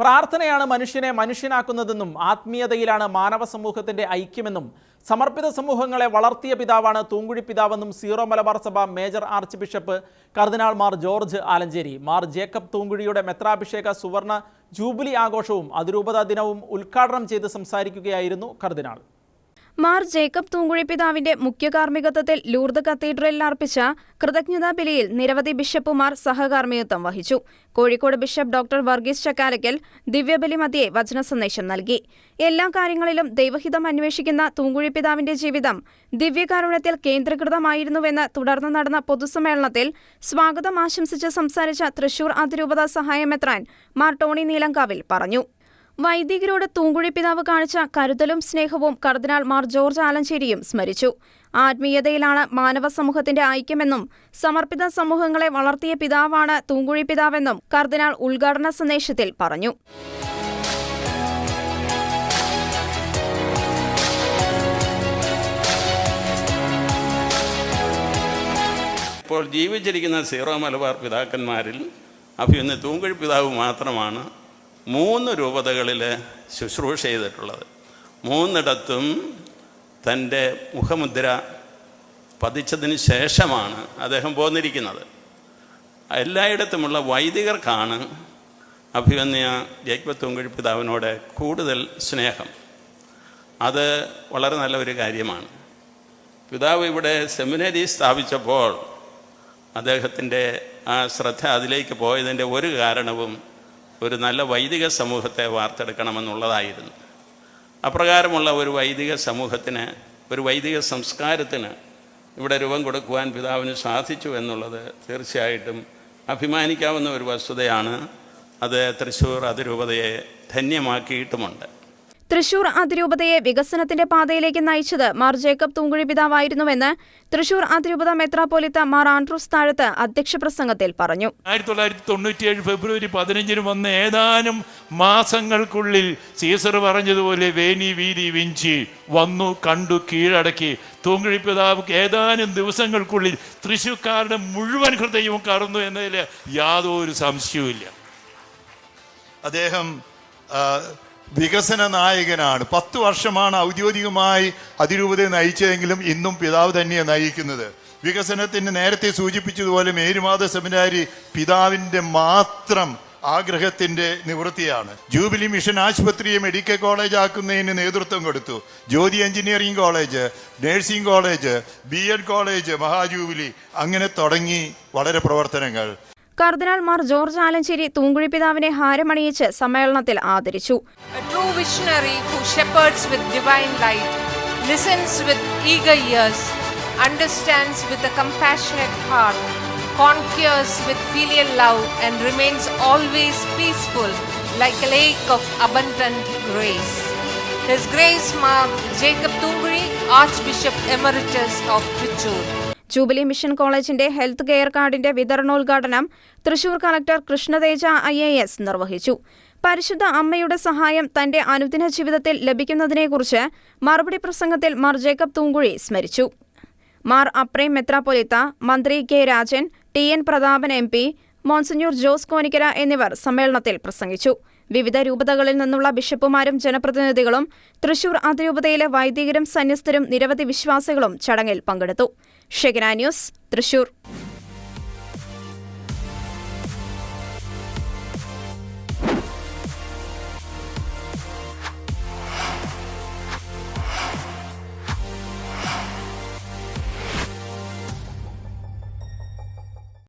പ്രാർത്ഥനയാണ് മനുഷ്യനെ മനുഷ്യനാക്കുന്നതെന്നും ആത്മീയതയിലാണ് മാനവ സമൂഹത്തിന്റെ ഐക്യമെന്നും സമർപ്പിത സമൂഹങ്ങളെ വളർത്തിയ പിതാവാണ് തൂങ്കുഴി പിതാവെന്നും സീറോ മലബാർ സഭ മേജർ ആർച്ച് ബിഷപ്പ് കർദിനാൾ മാർ ജോർജ് ആലഞ്ചേരി. മാർ ജേക്കബ് തൂങ്കുഴിയുടെ മെത്രാഭിഷേക സുവർണ ജൂബിലി ആഘോഷവും അതിരൂപതാ ദിനവും ഉദ്ഘാടനം ചെയ്ത് സംസാരിക്കുകയായിരുന്നു കർദിനാൾ. മാർ ജേക്കബ് തൂങ്കുഴി പിതാവിന്റെ മുഖ്യ കാർമ്മികത്വത്തിൽ ലൂർദ് കത്തീഡ്രലിൽ അർപ്പിച്ച കൃതജ്ഞതാ ബലിയിൽ നിരവധി ബിഷപ്പുമാർ സഹകാർമ്മികത്വം വഹിച്ചു. കോഴിക്കോട് ബിഷപ്പ് ഡോക്ടർ വർഗീസ് ചക്കാലക്കൽ ദിവ്യബലി മധ്യേ വചന സന്ദേശം നൽകി. എല്ലാ കാര്യങ്ങളിലും ദൈവഹിതം അന്വേഷിക്കുന്ന തൂങ്കുഴി പിതാവിന്റെ ജീവിതം ദിവ്യകാരുണ്യത്തിൽ കേന്ദ്രീകൃതമായിരുന്നുവെന്ന് തുടർന്ന് നടന്ന പൊതുസമ്മേളനത്തിൽ സ്വാഗതം ആശംസിച്ച് സംസാരിച്ച തൃശൂർ അതിരൂപത സഹായമെത്രാൻ മാർ ടോണി നീലങ്കാവിൽ പറഞ്ഞു. വൈദികരോട് തൂങ്കുഴി പിതാവ് കാണിച്ച കരുതലും സ്നേഹവും കർദിനാൾ മാർ ജോർജ് ആലഞ്ചേരിയും സ്മരിച്ചു. ആത്മീയതയിലാണ് മാനവ സമൂഹത്തിന്റെ ഐക്യമെന്നും സമർപ്പിത സമൂഹങ്ങളെ വളർത്തിയ പിതാവാണ് തൂങ്കുഴി പിതാവെന്നും കർദിനാൾ ഉദ്ഘാടന സന്ദേശത്തിൽ പറഞ്ഞു. ഇപ്പോൾ ജീവിച്ചിരിക്കുന്ന സീറോ മലബാർ പിതാക്കന്മാരിൽ അഭിയുന്ന തൂങ്കുഴി പിതാവ് മാത്രമാണ് മൂന്ന് രൂപതകളിൽ ശുശ്രൂഷ ചെയ്തിട്ടുള്ളത്. മൂന്നിടത്തും തന്റെ മുഖമുദ്ര പതിച്ചതിന് ശേഷമാണ് അദ്ദേഹം പോന്നിരിക്കുന്നത്. എല്ലായിടത്തുമുള്ള വൈദികർക്കാണ് അഭിവന്യ ജയ്പ തൂങ്കുഴി പിതാവിനോട് കൂടുതൽ സ്നേഹം. അത് വളരെ നല്ല ഒരു കാര്യമാണ്. പിതാവ് ഇവിടെ സെമിനറി സ്ഥാപിച്ചപ്പോൾ അദ്ദേഹത്തിന്റെ ആ ശ്രദ്ധ അതിലേക്ക് പോയതിന്റെ ഒരു കാരണവും ഒരു നല്ല വൈദിക സമൂഹത്തെ വാർത്തെടുക്കണമെന്നുള്ളതായിരുന്നു. അപ്രകാരമുള്ള ഒരു വൈദിക സമൂഹത്തിന് ഒരു വൈദിക സംസ്കാരത്തിന് ഇവിടെ രൂപം കൊടുക്കുവാൻ പിതാവിന് സാധിച്ചു എന്നുള്ളത് തീർച്ചയായിട്ടും അഭിമാനിക്കാവുന്ന ഒരു വസ്തുതയാണ്. അത് തൃശ്ശൂർ അതിരൂപതയെ ധന്യമാക്കിയിട്ടുമുണ്ട്. തൃശൂർ അതിരൂപതയെ വികസനത്തിന്റെ പാതയിലേക്ക് നയിച്ചത് മാർ ജേക്കബ് തൂങ്കുഴി പിതാവായിരുന്നുവെന്ന് തൃശൂർ അതിരൂപത മെത്രാപ്പോലിത്ത മാർ ആൻഡ്രൂസ് താഴത്ത് അധ്യക്ഷ പ്രസംഗത്തിൽ പറഞ്ഞു. ആയിരത്തി തൊള്ളായിരത്തി തൊണ്ണൂറ്റിയേഴ് ഫെബ്രുവരി പതിനഞ്ചിന് വന്ന ഏതാനും മാസങ്ങൾക്കുള്ളിൽ സീസർ പറഞ്ഞതുപോലെ വേനി വീതി വിഞ്ചി വന്നു കണ്ടു കീഴടക്കി. തൂങ്കുഴി പിതാവ് ഏതാനും ദിവസങ്ങൾക്കുള്ളിൽ തൃശൂർക്കാരുടെ മുഴുവൻ ഹൃദയവും കറന്നു എന്നതിൽ യാതൊരു സംശയവുമില്ല. അദ്ദേഹം വികസന നായകനാണ്. പത്ത് വർഷമാണ് ഔദ്യോഗികമായി അതിരൂപതയെ നയിച്ചതെങ്കിലും ഇന്നും പിതാവ് തന്നെയാണ് നയിക്കുന്നത്. വികസനത്തിന് നേരത്തെ സൂചിപ്പിച്ചതുപോലെ മേരുമാത സെമിനാരി പിതാവിന്റെ മാത്രം ആഗ്രഹത്തിന്റെ നിവൃത്തിയാണ്. ജൂബിലി മിഷൻ ആശുപത്രിയെ മെഡിക്കൽ കോളേജ് ആക്കുന്നതിന് നേതൃത്വം കൊടുത്തു. Jyothi engineering college nursing college B Ed college മഹാജൂബിലി അങ്ങനെ തുടങ്ങി വളരെ പ്രവർത്തനങ്ങൾ. കർദിനാൾ മാർ ജോർജ് ആലഞ്ചേരി തൂങ്കുഴി പിതാവിനെ ഹാരമണിയിച്ച് സമ്മേളനത്തിൽ ആദരിച്ചു listens with eager ears, understands with a compassionate heart, conquers with filial love, and remains always peaceful like a lake of abundant grace. His Grace Mark Jacob Tungri, Archbishop Emeritus of Trichur. Jubilee mission കോളേജിന്റെ health care കാർഡിന്റെ വിതരണോദ്ഘാടനം Thrissur collector Krishnateja I A S നിർവഹിച്ചു. പരിശുദ്ധ അമ്മയുടെ സഹായം തന്റെ അനുദിന ജീവിതത്തിൽ ലഭിക്കുന്നതിനെക്കുറിച്ച് മറുപടി പ്രസംഗത്തിൽ മാർ ജേക്കബ് തൂങ്കുഴി സ്മരിച്ചു. മാർ അപ്രേം മെത്രാപൊലിത്ത മന്ത്രി K Rajan T N Prathapan M P monsignor Jose Konikkara എന്നിവർ സമ്മേളനത്തിൽ പ്രസംഗിച്ചു. വിവിധ രൂപതകളിൽ നിന്നുള്ള ബിഷപ്പുമാരും ജനപ്രതിനിധികളും തൃശൂർ അതിരൂപതയിലെ വൈദികരും സന്യസ്തരും നിരവധി വിശ്വാസികളും ചടങ്ങിൽ പങ്കെടുത്തു. ഷെഗന ന്യൂസ് തൃശൂർ